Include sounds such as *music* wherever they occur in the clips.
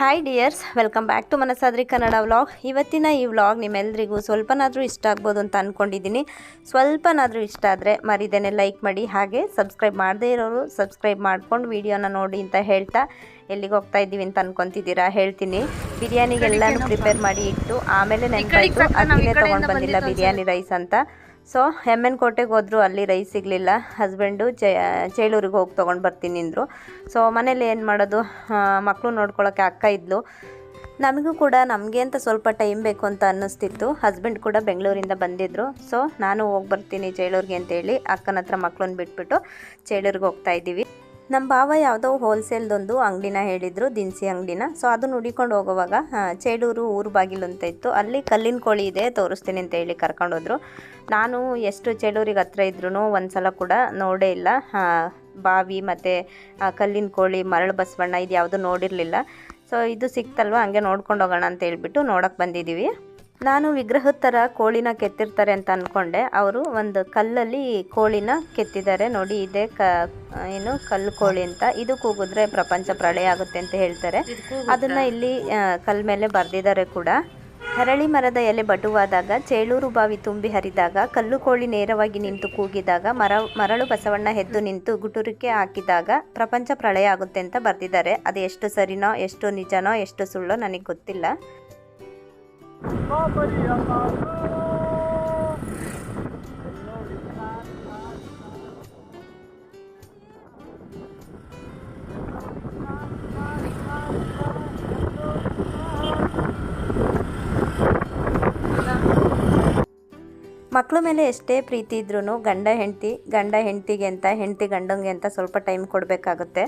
Hi dears welcome back to Manasadri Kannada vlog ಇವತ್ತಿನ ಈ vlog ನಿಮ್ಮೆಲ್ಲರಿಗೂ ಸ್ವಲ್ಪನಾದರೂ ಇಷ್ಟ ಆಗ್ಬೋದು ಅಂತ ಅಂದ್ಕೊಂಡಿದ್ದೀನಿ ಸ್ವಲ್ಪನಾದರೂ ಇಷ್ಟ ಆದರೆ ಮರಿದೇನೆ ಲೈಕ್ ಮಾಡಿ ಹಾಗೆ ಸಬ್ಸ್ಕ್ರೈಬ್ ಮಾಡದೇ ಇರೋರು ಸಬ್ಸ್ಕ್ರೈಬ್ ಮಾಡ್ಕೊಂಡು ವಿಡಿಯೋನ ನೋಡಿ ಅಂತ ಹೇಳ್ತಾ ಎಲ್ಲಿಗೆ ಹೋಗ್ತಾ ಇದ್ದೀವಿ ಅಂತ ಅನ್ಕೊಂತಿದ್ದೀರಾ? ಹೇಳ್ತೀನಿ. ಬಿರಿಯಾನಿಗೆಲ್ಲನೂ ಪ್ರಿಪೇರ್ ಮಾಡಿ ಇಟ್ಟು ಆಮೇಲೆ ನೆನಪಾಯಿತು ಅದನ್ನೇ ತೊಗೊಂಡು ಬಂದಿಲ್ಲ ಬಿರಿಯಾನಿ ರೈಸ್ ಅಂತ. ಸೊ ಎನ್ ಕೋಟೆಗೆ ಹೋದ್ರು, ಅಲ್ಲಿ ರೈಸ್ ಸಿಗಲಿಲ್ಲ. ಹಸ್ಬೆಂಡು ಚೇಳೂರಿಗೆ ಹೋಗಿ ತೊಗೊಂಡು ಬರ್ತೀನಿ ಅಂದರು. ಸೊ ಮನೇಲಿ ಏನು ಮಾಡೋದು? ಮಕ್ಕಳು ನೋಡ್ಕೊಳ್ಳೋಕ್ಕೆ ಅಕ್ಕ ಇದ್ಲು. ನಮಗೂ ಕೂಡ ನಮಗೆ ಅಂತ ಸ್ವಲ್ಪ ಟೈಮ್ ಬೇಕು ಅಂತ ಅನ್ನಿಸ್ತಿತ್ತು. ಹಸ್ಬೆಂಡ್ ಕೂಡ ಬೆಂಗಳೂರಿಂದ ಬಂದಿದ್ದರು ಸೊ ನಾನು ಹೋಗಿ ಬರ್ತೀನಿ ಚೇಳೂರಿಗೆ ಅಂತೇಳಿ ಅಕ್ಕನ ಹತ್ರ ಮಕ್ಕಳನ್ನ ಬಿಟ್ಬಿಟ್ಟು ಚೇಳೂರಿಗೆ ಹೋಗ್ತಾ ಇದ್ದೀವಿ. ನಮ್ಮ ಭಾವ ಯಾವುದೋ ಹೋಲ್ಸೇಲ್ದೊಂದು ಅಂಗಡಿನ ಹೇಳಿದರು, ದಿನಸಿ ಅಂಗಡಿನ. ಸೊ ಅದು ಹುಡಿಕೊಂಡು ಹೋಗುವಾಗ ಚೇಡೂರು ಊರು ಬಾಗಿಲು ಅಂತ ಇತ್ತು. ಅಲ್ಲಿ ಕಲ್ಲಿನ ಕೋಳಿ ಇದೆ, ತೋರಿಸ್ತೀನಿ ಅಂತ ಹೇಳಿ ಕರ್ಕೊಂಡೋದ್ರು ನಾನು ಎಷ್ಟು ಚೇಡೂರಿಗೆ ಹತ್ರ ಇದ್ರೂ ಒಂದು ಸಲ ಕೂಡ ನೋಡೇ ಇಲ್ಲ. ಬಾವಿ ಮತ್ತು ಕಲ್ಲಿನ ಕೋಳಿ, ಮರಳು ಬಸವಣ್ಣ ಇದು ಯಾವುದೂ ನೋಡಿರಲಿಲ್ಲ. ಸೊ ಇದು ಸಿಕ್ತಲ್ವ, ಹಂಗೆ ನೋಡ್ಕೊಂಡು ಹೋಗೋಣ ಅಂತ ಹೇಳ್ಬಿಟ್ಟು ನೋಡೋಕ್ಕೆ ಬಂದಿದ್ದೀವಿ. ನಾನು ವಿಗ್ರಹದ ಥರ ಕೋಳಿನ ಕೆತ್ತಿರ್ತಾರೆ ಅಂತ ಅಂದ್ಕೊಂಡೆ ಅವರು ಒಂದು ಕಲ್ಲಲ್ಲಿ ಕೋಳಿನ ಕೆತ್ತಿದ್ದಾರೆ. ನೋಡಿ ಇದೆ ಕ ಏನು ಕಲ್ಲು ಕೋಳಿ ಅಂತ. ಇದು ಕೂಗಿದ್ರೆ ಪ್ರಪಂಚ ಪ್ರಳಯ ಆಗುತ್ತೆ ಅಂತ ಹೇಳ್ತಾರೆ. ಅದನ್ನ ಇಲ್ಲಿ ಕಲ್ ಮೇಲೆ ಬರೆದಿದ್ದಾರೆ ಕೂಡ. ಹರಳಿ ಮರದ ಎಲೆ ಬಟುವಾದಾಗ ಚೇಳೂರು ಬಾವಿ ತುಂಬಿ ಹರಿದಾಗ ಕಲ್ಲು ಕೋಳಿ ನೇರವಾಗಿ ನಿಂತು ಕೂಗಿದಾಗ ಮರ ಮರಳು ಬಸವಣ್ಣ ಎದ್ದು ನಿಂತು ಗುಟುರಿಕೆ ಹಾಕಿದಾಗ ಪ್ರಪಂಚ ಪ್ರಳಯ ಆಗುತ್ತೆ ಅಂತ ಬರೆದಿದ್ದಾರೆ. ಅದು ಎಷ್ಟು ಸರಿನೋ ಎಷ್ಟು ನಿಜನೋ ಎಷ್ಟು ಸುಳ್ಳೋ ನನಗೆ ಗೊತ್ತಿಲ್ಲ. ಮಕ್ಕಳ ಮೇಲೆ ಎಷ್ಟೇ ಪ್ರೀತಿ ಇದ್ರೂ ಗಂಡ ಹೆಂಡತಿ, ಗಂಡ ಹೆಂಡತಿಗೆ ಅಂತ, ಹೆಂಡತಿ ಗಂಡಂಗೆ ಅಂತ ಸ್ವಲ್ಪ ಟೈಮ್ ಕೊಡಬೇಕಾಗುತ್ತೆ.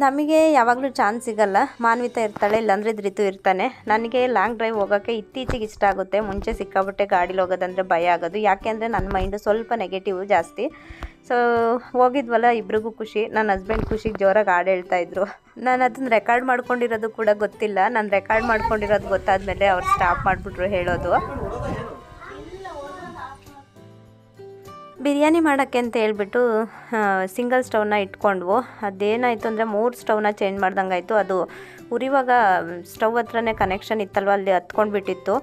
ನಮಗೆ ಯಾವಾಗಲೂ ಚಾನ್ಸ್ ಸಿಗಲ್ಲ. ಮಾನ್ವಿತ ಇರ್ತಾಳೆ, ಇಲ್ಲಾಂದರೆ ಧೃತು ಇರ್ತಾನೆ. ನನಗೆ ಲಾಂಗ್ ಡ್ರೈವ್ ಹೋಗೋಕ್ಕೆ ಇತ್ತೀಚೆಗೆ ಇಷ್ಟ ಆಗುತ್ತೆ. ಮುಂಚೆ ಸಿಕ್ಕಾಬಿಟ್ಟೆ ಗಾಡೀಲಿ ಹೋಗೋದಂದರೆ ಭಯ ಆಗೋದು. ಯಾಕೆಂದರೆ ನನ್ನ ಮೈಂಡು ಸ್ವಲ್ಪ ನೆಗೆಟಿವ್ ಜಾಸ್ತಿ. ಸೊ ಹೋಗಿದ್ವಲ್ಲ, ಇಬ್ರಿಗೂ ಖುಷಿ. ನನ್ನ ಹಸ್ಬೆಂಡ್ ಖುಷಿಗೆ ಜೋರಾಗಿ ಹಾಡು ಹೇಳ್ತಾ ಇದ್ರು. ನಾನು ಅದನ್ನು ರೆಕಾರ್ಡ್ ಮಾಡ್ಕೊಂಡಿರೋದು ಕೂಡ ಗೊತ್ತಿಲ್ಲ. ನಾನು ರೆಕಾರ್ಡ್ ಮಾಡ್ಕೊಂಡಿರೋದು ಗೊತ್ತಾದಮೇಲೆ ಅವ್ರು ಸ್ಟಾಪ್ ಮಾಡಿಬಿಟ್ರು ಹೇಳೋದು. ಬಿರಿಯಾನಿ ಮಾಡೋಕ್ಕೆ ಅಂತ ಹೇಳ್ಬಿಟ್ಟು ಸಿಂಗಲ್ ಸ್ಟವ್ನ ಇಟ್ಕೊಂಡ್ವು. ಅದೇನಾಯಿತು ಅಂದರೆ ಮೂರು ಸ್ಟವ್ನ ಚೇಂಜ್ ಮಾಡ್ದಂಗೆ ಆಯಿತು ಅದು ಉರಿವಾಗ ಸ್ಟವ್ ಹತ್ರನೇ ಕನೆಕ್ಷನ್ ಇತ್ತಲ್ವ, ಅಲ್ಲಿ ಹತ್ಕೊಂಡು ಬಿಟ್ಟಿತ್ತು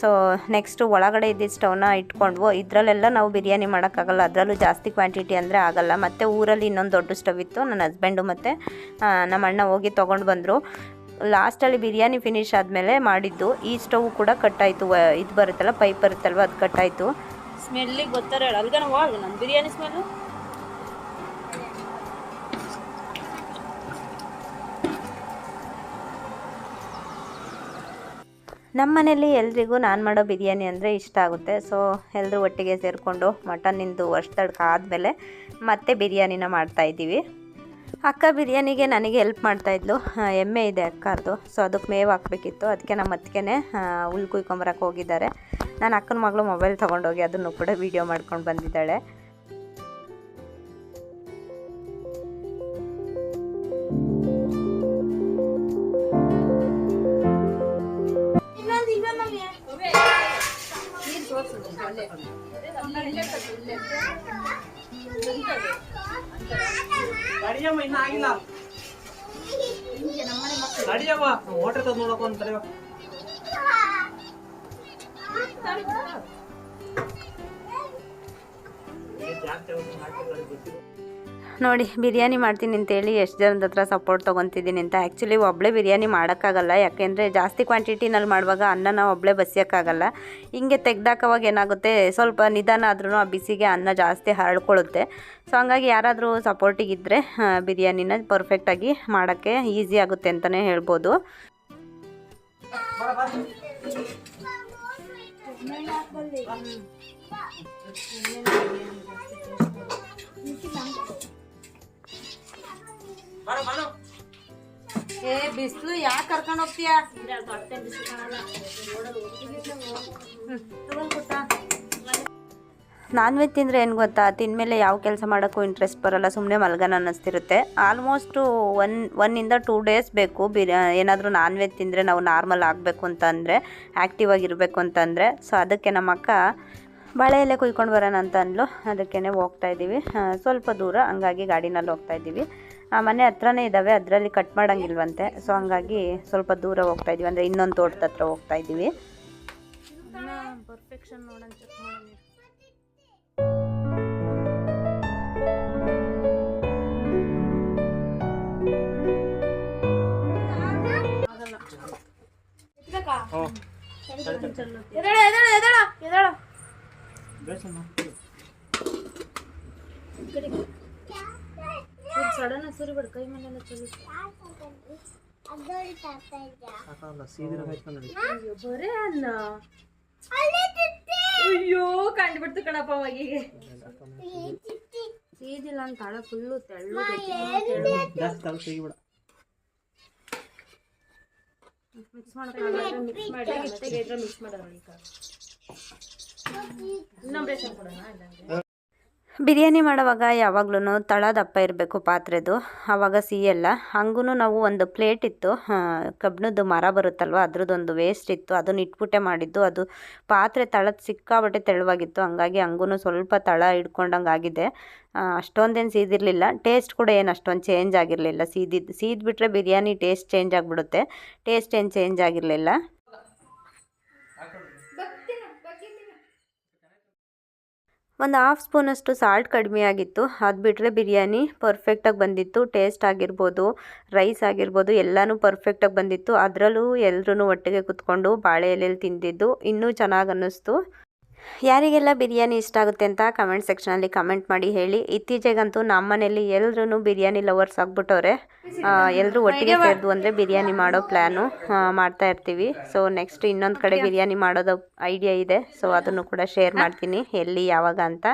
ಸೊ ನೆಕ್ಸ್ಟು ಒಳಗಡೆ ಇದ್ದಿದ್ದ ಸ್ಟವ್ನ ಇಟ್ಕೊಂಡ್ವು. ಇದರಲ್ಲೆಲ್ಲ ನಾವು ಬಿರಿಯಾನಿ ಮಾಡೋಕ್ಕಾಗಲ್ಲ. ಅದರಲ್ಲೂ ಜಾಸ್ತಿ ಕ್ವಾಂಟಿಟಿ ಅಂದರೆ ಆಗಲ್ಲ. ಮತ್ತು ಊರಲ್ಲಿ ಇನ್ನೊಂದು ದೊಡ್ಡ ಸ್ಟವ್ ಇತ್ತು. ನನ್ನ ಹಸ್ಬೆಂಡು ಮತ್ತು ನಮ್ಮ ಅಣ್ಣ ಹೋಗಿ ತೊಗೊಂಡು ಬಂದರು. ಲಾಸ್ಟಲ್ಲಿ ಬಿರಿಯಾನಿ ಫಿನಿಶ್ ಆದಮೇಲೆ ಮಾಡಿದ್ದು. ಈ ಸ್ಟವ್ ಕೂಡ ಕಟ್ಟಾಯಿತು ಇದು ಬರುತ್ತಲ್ಲ ಪೈಪ್ ಬರುತ್ತಲ್ವ, ಅದು ಕಟ್ಟಾಯಿತು ಸ್ಮೆಲ್ಲಿಗೆ ಗೊತ್ತಾರ ಹೇಳ. ಅಲ್ಗನ ಹೋಗ ನಮ್ಮ ಬಿರಿಯಾನಿ ಸ್ಮೆಲ್ಲು? ನಮ್ಮ ಮನೇಲಿ ಎಲ್ರಿಗೂ ನಾನು ಮಾಡೋ ಬಿರಿಯಾನಿ ಅಂದರೆ ಇಷ್ಟ ಆಗುತ್ತೆ. ಸೊ ಎಲ್ಲರೂ ಒಟ್ಟಿಗೆ ಸೇರಿಕೊಂಡು ಮಟನ್ನಿಂದು ವರ್ಷ ತಡ್ಕ ಆದಮೇಲೆ ಮತ್ತೆ ಬಿರಿಯಾನಿನ ಮಾಡ್ತಾಯಿದ್ದೀವಿ ಅಕ್ಕ ಬಿರಿಯಾನಿಗೆ ನನಗೆ ಹೆಲ್ಪ್ ಮಾಡ್ತಾಯಿದ್ಲು ಎಮ್ಮೆ ಇದೆ ಅಕ್ಕಾರ್ದು. ಸೊ ಅದಕ್ಕೆ ಮೇವು ಹಾಕಬೇಕಿತ್ತು. ಅದಕ್ಕೆ ನಮ್ಮ ಅತ್ತಿಗೆನೇ ಹುಲ್ ಕುಯ್ಕೊಂಬರಕ್ಕೆ ಹೋಗಿದ್ದಾರೆ. ನಾನು ಅಕ್ಕನ ಮಗಳು ಮೊಬೈಲ್ ತೊಗೊಂಡೋಗಿ ಅದನ್ನು ಕೂಡ ವೀಡಿಯೋ ಮಾಡ್ಕೊಂಡು ಬಂದಿದ್ದಾಳೆ. ನಡಿಯಮ್ಮ ಇನ್ನ ಆಗಿಲ್ಲ ನಡಿಯಮ್ಮ ಮೋಟರ್ ತಂದು ನೋಡಪ್ಪ ಅಂತ ಜಾಸ್ತಿ ಗೊತ್ತಿಲ್ಲ. ನೋಡಿ, ಬಿರಿಯಾನಿ ಮಾಡ್ತೀನಿ ಅಂತೇಳಿ ಎಷ್ಟು ಜನದ ಹತ್ರ ಸಪೋರ್ಟ್ ತೊಗೊತಿದ್ದೀನಿ ಅಂತ. ಆ್ಯಕ್ಚುಲಿ ಒಬ್ಬಳೇ ಬಿರಿಯಾನಿ ಮಾಡೋಕ್ಕಾಗಲ್ಲ. ಯಾಕೆಂದರೆ ಜಾಸ್ತಿ ಕ್ವಾಂಟಿಟಿನಲ್ಲಿ ಮಾಡುವಾಗ ಅನ್ನನ ಒಬ್ಬಳೇ ಬಸಿಯೋಕ್ಕಾಗಲ್ಲ. ಹಿಂಗೆ ತೆಗ್ದಾಕವಾಗ ಏನಾಗುತ್ತೆ, ಸ್ವಲ್ಪ ನಿಧಾನ ಆದ್ರೂ ಆ ಬಿಸಿಗೆ ಅನ್ನ ಜಾಸ್ತಿ ಹರಡ್ಕೊಳ್ಳುತ್ತೆ ಸೊ ಹಂಗಾಗಿ ಯಾರಾದರೂ ಸಪೋರ್ಟಿಗಿದ್ದರೆ ಬಿರಿಯಾನಿನ ಪರ್ಫೆಕ್ಟಾಗಿ ಮಾಡೋಕ್ಕೆ ಈಸಿ ಆಗುತ್ತೆ ಅಂತಲೇ ಹೇಳ್ಬೋದು. ಏ ಬಿಸಿಲು ಯಾಕೆ ಕರ್ಕೊಂಡು ಹೋಗ್ತೀಯಾ? ನಾನ್ ವೆಜ್ ತಿಂದರೆ ಏನು ಗೊತ್ತಾ? ತಿಂದಮೇಲೆ ಯಾವ ಕೆಲಸ ಮಾಡೋಕ್ಕೂ ಇಂಟ್ರೆಸ್ಟ್ ಬರಲ್ಲ ಸುಮ್ಮನೆ ಮಲ್ಗನ ಅನ್ನಿಸ್ತಿರುತ್ತೆ. ಆಲ್ಮೋಸ್ಟು ಒನ್ ಒನ್ನಿಂದ ಟೂ ಡೇಸ್ ಬೇಕು. ಬಿರಿಯಾ ಏನಾದರೂ ನಾನ್ ವೆಜ್ ತಿಂದರೆ ನಾವು ನಾರ್ಮಲ್ ಆಗಬೇಕು ಅಂತಂದರೆ ಆ್ಯಕ್ಟಿವ್ ಆಗಿರಬೇಕು ಅಂತಂದರೆ. ಸೊ ಅದಕ್ಕೆ ನಮ್ಮ ಅಕ್ಕ ಬಾಳೆ ಎಲೆ ಕುಯ್ಕೊಂಡು ಬರೋಣ ಅಂತ ಅಂದ್ಲು. ಅದಕ್ಕೇನೆ ಹೋಗ್ತಾ ಇದ್ದೀವಿ ಸ್ವಲ್ಪ ದೂರ ಹಂಗಾಗಿ ಗಾಡಿನಲ್ಲಿ ಹೋಗ್ತಾ ಇದ್ದೀವಿ ಆ ಮನೆ ಹತ್ರನೇ ಇದ್ದಾವೆ ಅದರಲ್ಲಿ ಕಟ್ ಮಾಡೋಂಗಿಲ್ವಂತೆ. ಸೊ ಹಂಗಾಗಿ ಸ್ವಲ್ಪ ದೂರ ಹೋಗ್ತಾ ಇದೀವಿ. ಅಂದರೆ ಇನ್ನೊಂದು ತೋಟದ ಹತ್ರ ಹೋಗ್ತಾ ಇದ್ದೀವಿ ಸಡನ್ ಸುರಿಬೇಡ ಕೈ ಮೇಲೆಲ್ಲ ಚಲಿ ಸಾಕಲ್ಲ ಸೀದಿನ ಹಾಯ್ಕೊಂಡು ಬರೇ ಅನ್ನ ಅಯ್ಯೋ ಕಂಡುಬಿಡ್ತು ಕಣಪ್ಪ ಮಗಿಗೆ ಸೀದಿಲ್ಲ ಅಂತ ಹಳ ಫುಲ್ಲು ತೆಳ್ಳು ತೆಗಿಬೇಡ. ಮಿಕ್ಸ್ ಮಾಡಿ ಮಾಡೋಣ ಕೊಡೋಣ ಬಿರಿಯಾನಿ ಮಾಡುವಾಗ ಯಾವಾಗ್ಲೂ ತಳ ದಪ್ಪ ಇರಬೇಕು ಪಾತ್ರೆದು ಆವಾಗ ಸಿಹಿಯಲ್ಲ ಹಂಗೂ ನಾವು ಒಂದು ಪ್ಲೇಟ್ ಇತ್ತು ಕಬ್ಬಿಣದ್ದು ಮರ ಬರುತ್ತಲ್ವ, ಅದ್ರದ್ದೊಂದು ವೇಸ್ಟ್ ಇತ್ತು, ಅದನ್ನ ಇಟ್ಬಿಟ್ಟೆ ಮಾಡಿದ್ದು, ಅದು ಪಾತ್ರೆ ತಳದ ಸಿಕ್ಕಾಬಟ್ಟೆ ತೆಳುವಾಗಿತ್ತು, ಹಂಗಾಗಿ ಹಂಗೂ ಸ್ವಲ್ಪ ತಳ ಹಿಡ್ಕೊಂಡಂಗೆ ಆಗಿದೆ. ಅಷ್ಟೊಂದೇನು ಸೀದಿರಲಿಲ್ಲ. ಟೇಸ್ಟ್ ಕೂಡ ಏನು ಅಷ್ಟೊಂದು ಚೇಂಜ್ ಆಗಿರಲಿಲ್ಲ. ಸೀದಿದ್ದು ಸೀದ್ಬಿಟ್ರೆ ಬಿರಿಯಾನಿ ಟೇಸ್ಟ್ ಚೇಂಜ್ ಆಗಿಬಿಡುತ್ತೆ. ಟೇಸ್ಟ್ ಏನು ಚೇಂಜ್ ಆಗಿರಲಿಲ್ಲ. ಒಂದು ಹಾಫ್ ಸ್ಪೂನಷ್ಟು ಸಾಲ್ಟ್ ಕಡಿಮೆ ಆಗಿತ್ತು. ಅದು ಬಿಟ್ಟರೆ ಬಿರಿಯಾನಿ ಪರ್ಫೆಕ್ಟಾಗಿ ಬಂದಿತ್ತು. ಟೇಸ್ಟ್ ಆಗಿರ್ಬೋದು ರೈಸ್ ಆಗಿರ್ಬೋದು, ಎಲ್ಲನೂ ಪರ್ಫೆಕ್ಟಾಗಿ ಬಂದಿತ್ತು. ಅದರಲ್ಲೂ ಎಲ್ಲರೂ ಒಟ್ಟಿಗೆ ಕುತ್ಕೊಂಡು ಬಾಳೆ ಎಲೆಯಲ್ಲಿ ತಿಂದಿದ್ದು. ಇನ್ನೂ ಚೆನ್ನಾಗಿ ಅನ್ನಿಸ್ತು. ಯಾರಿಗೆಲ್ಲ ಬಿರಿಯಾನಿ ಇಷ್ಟ ಆಗುತ್ತೆ ಅಂತ ಕಮೆಂಟ್ ಸೆಕ್ಷನಲ್ಲಿ ಕಮೆಂಟ್ ಮಾಡಿ ಹೇಳಿ. ಇತ್ತೀಚೆಗಂತೂ ನಮ್ಮ ಮನೇಲಿ ಎಲ್ಲರೂ ಬಿರಿಯಾನಿ ಲವರ್ಸ್ ಆಗಿಬಿಟ್ಟವ್ರೆ. ಎಲ್ಲರೂ ಒಟ್ಟಿಗೆ ಸೇರಿದ್ವು ಅಂದರೆ ಬಿರಿಯಾನಿ ಮಾಡೋ ಪ್ಲ್ಯಾನು ಮಾಡ್ತಾ ಇರ್ತೀವಿ. ಸೊ ನೆಕ್ಸ್ಟ್ ಇನ್ನೊಂದು ಕಡೆ ಬಿರಿಯಾನಿ ಮಾಡೋದು ಐಡಿಯಾ ಇದೆ. ಸೊ ಅದನ್ನು ಕೂಡ ಶೇರ್ ಮಾಡ್ತೀನಿ ಎಲ್ಲಿ, ಯಾವಾಗ ಅಂತ.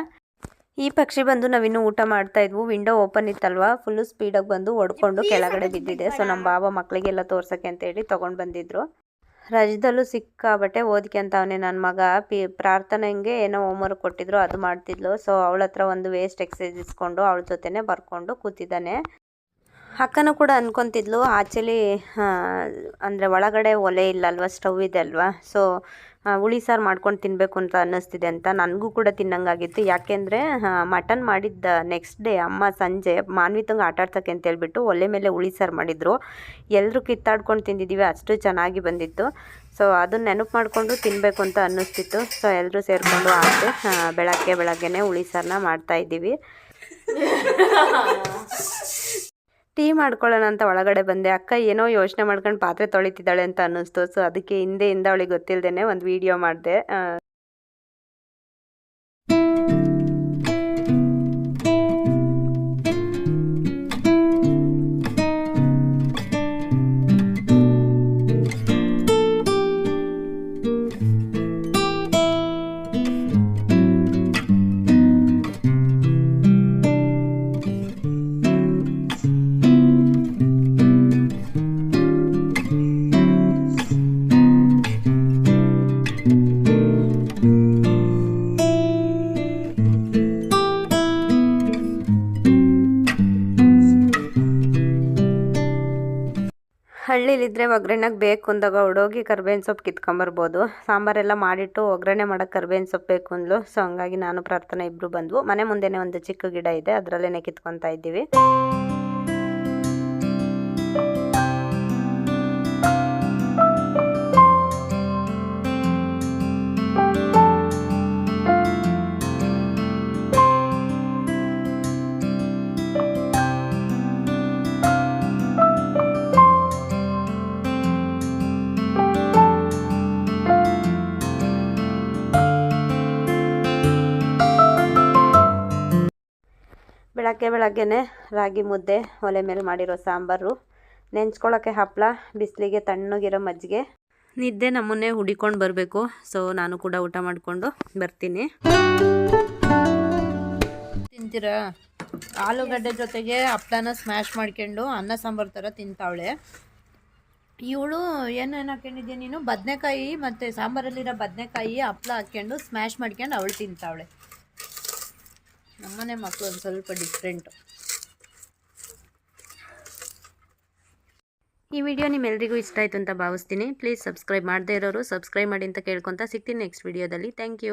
ಈ ಪಕ್ಷಿ ಬಂದು ನಾವಿನ್ನು ಊಟ ಮಾಡ್ತಾ ಇದ್ವು. Window open ಇತ್ತಲ್ವಾ? ಫುಲ್ಲು ಸ್ಪೀಡಾಗಿ ಬಂದು ಒಡ್ಕೊಂಡು ಕೆಳಗಡೆ ಬಿದ್ದಿದೆ. ಸೊ ನಮ್ಮ ಬಾಬಾ ಮಕ್ಕಳಿಗೆಲ್ಲ ತೋರ್ಸಕ್ಕೆ ಅಂತ ಹೇಳಿ ತೊಗೊಂಡು ಬಂದಿದ್ರು. ರಜದಲ್ಲೂ ಸಿಕ್ಕಾಬಟ್ಟೆ ಅಂತವನೇ. ನನ್ನ ಮಗ ಪಿ, ಪ್ರಾರ್ಥನೆಗೆ ಏನೋ ಹೋಮ್ವರ್ಕ್ ಕೊಟ್ಟಿದ್ರು, ಅದು ಮಾಡ್ತಿದ್ಲು. ಸೊ ಅವಳ ಹತ್ರ ಒಂದು ವೇಸ್ಟ್ ಎಕ್ಸಸೈಸ್ ಇಸ್ಕೊಂಡು ಅವಳ ಜೊತೆನೆ ಬರ್ಕೊಂಡು ಕೂತಿದ್ದಾನೆ. ಅಕ್ಕನೂ ಕೂಡ ಅಂದ್ಕೊತಿದ್ಲು ಆ್ಯಕ್ಚುಲಿ ಅಂದರೆ ಒಳಗಡೆ ಒಲೆ ಇಲ್ಲಲ್ವ, ಸ್ಟವ್ ಇದೆ ಅಲ್ವಾ? ಸೊ ಹುಳಿ ಸಾರು ಮಾಡ್ಕೊಂಡು ತಿನ್ನಬೇಕು ಅಂತ ಅನ್ನಿಸ್ತಿದೆ ಅಂತ ನನಗೂ ಕೂಡ ತಿನ್ನಂಗಾಗಿತ್ತು. ಯಾಕೆಂದರೆ ಮಟನ್ ಮಾಡಿದ್ದ ನೆಕ್ಸ್ಟ್ ಡೇ ಅಮ್ಮ ಸಂಜೆ ಆಟ ಆಡ್ಸಕ್ಕೆ ಅಂತ ಹೇಳ್ಬಿಟ್ಟು ಒಲೆ ಮೇಲೆ ಹುಳಿ ಸಾರು ಮಾಡಿದರು. ಎಲ್ಲರೂ ಕಿತ್ತಾಡ್ಕೊಂಡು ತಿಂದಿದ್ದೀವಿ ಅಷ್ಟು ಚೆನ್ನಾಗಿ ಬಂದಿತ್ತು. ಸೊ ಅದನ್ನ ನೆನಪು ಮಾಡಿಕೊಂಡು ತಿನ್ನಬೇಕು ಅಂತ ಅನ್ನಿಸ್ತಿತ್ತು. ಸೊ ಎಲ್ಲರೂ ಸೇರಿಕೊಂಡು ಆಯಿತು ಬೆಳಗ್ಗೆ ಬೆಳಗ್ಗೆನೇ ಹುಳಿ ಸಾರನ್ನ ಮಾಡ್ತಾಯಿದ್ದೀವಿ *laughs* ಟೀ ಮಾಡ್ಕೊಳ್ಳೋಣ ಅಂತ ಒಳಗಡೆ ಬಂದೆ. ಅಕ್ಕ ಏನೋ ಯೋಚನೆ ಮಾಡ್ಕೊಂಡು ಪಾತ್ರೆ ತೊಳಿತಿದ್ದಾಳೆ ಅಂತ ಅನ್ನಿಸ್ತು. ಸೊ ಅದಕ್ಕೆ ಹಿಂದೆಯಿಂದ ಅವಳಿಗೆ ಗೊತ್ತಿಲ್ಲದೇನೆ ಒಂದು ವಿಡಿಯೋ ಮಾಡಿದೆ. ಹಳ್ಳಿಲಿದ್ರೆ ಒಗ್ಗರಣೆಗೆ ಬೇಕು ಅಂದಾಗ ಹುಡೋಗಿ ಕರ್ಬೇವಿನ ಸೊಪ್ಪು ಕಿತ್ಕೊಂಬರ್ಬೋದು. ಸಾಂಬಾರೆಲ್ಲ ಮಾಡಿಟ್ಟು ಒಗ್ಗರಣೆ ಮಾಡೋಕ್ಕೆ ಕರ್ಬೇವಿನ ಸೊಪ್ಪು ಬೇಕು ಅಂದ್ಲು. ಸೊ ಹಂಗಾಗಿ ನಾನು ಪ್ರಾರ್ಥನೆ ಇಬ್ಬರು ಬಂದ್ವು. ಮನೆ ಮುಂದೆನೇ ಒಂದು ಚಿಕ್ಕ ಗಿಡ ಇದೆ. ಅದರಲ್ಲೇ ಕಿತ್ಕೊತಾ ಇದ್ದೀವಿ. ಬೆಳಗ್ಗೆ ಬೆಳಗ್ಗೆನೆ ರಾಗಿ ಮುದ್ದೆ, ಒಲೆ ಮೇಲೆ ಮಾಡಿರೋ ಸಾಂಬಾರು. ನೆಂಚ್ಕೊಳ್ಳೋಕ್ಕೆ ಹಪ್ಪಳ ಬಿಸಿಲಿಗೆ ತಣ್ಣಗಿರೋ ಮಜ್ಜಿಗೆ. ನಿದ್ದೆ ನಮ್ಮನ್ನೇ ಹುಡಿಕೊಂಡು ಬರಬೇಕು. ಸೊ ನಾನು ಕೂಡ ಊಟ ಮಾಡಿಕೊಂಡು ಬರ್ತೀನಿ. ತಿಂತೀರಾ? ಆಲೂಗಡ್ಡೆ ಜೊತೆಗೆ ಹಪ್ಪಳನ ಸ್ಮ್ಯಾಶ್ ಮಾಡ್ಕೊಂಡು ಅನ್ನ ಸಾಂಬಾರು ಥರ ತಿಂತಾವಳೆ. ಇವಳು ಏನೇನು ಹಾಕೊಂಡಿದ್ಯಾ ನೀನು? ಬದನೆಕಾಯಿ ಮತ್ತು ಸಾಂಬಾರಲ್ಲಿರೋ ಬದನೆಕಾಯಿ ಹಪ್ಪಳ ಹಾಕ್ಕೊಂಡು ಸ್ಮ್ಯಾಶ್ ಮಾಡ್ಕೊಂಡು ಅವಳು ತಿಂತಾವಳೆ. ನಮ್ಮನೆ ಮಕ್ಕಳು ಒಂದು ಸ್ವಲ್ಪ ಡಿಫ್ರೆಂಟ್ ಈ ವಿಡಿಯೋ ನಿಮ್ಮೆಲ್ಲರಿಗೂ ಇಷ್ಟ ಆಯಿತು ಅಂತ ಭಾವಿಸ್ತೀನಿ. ಪ್ಲೀಸ್ ಸಬ್ಸ್ಕ್ರೈಬ್ ಮಾಡದೇ ಇರೋರು ಸಬ್ಸ್ಕ್ರೈಬ್ ಮಾಡಿ ಅಂತ ಕೇಳ್ಕೊತಾ ಸಿಗ್ತೀನಿ ನೆಕ್ಸ್ಟ್ ವಿಡಿಯೋದಲ್ಲಿ ಥ್ಯಾಂಕ್ ಯು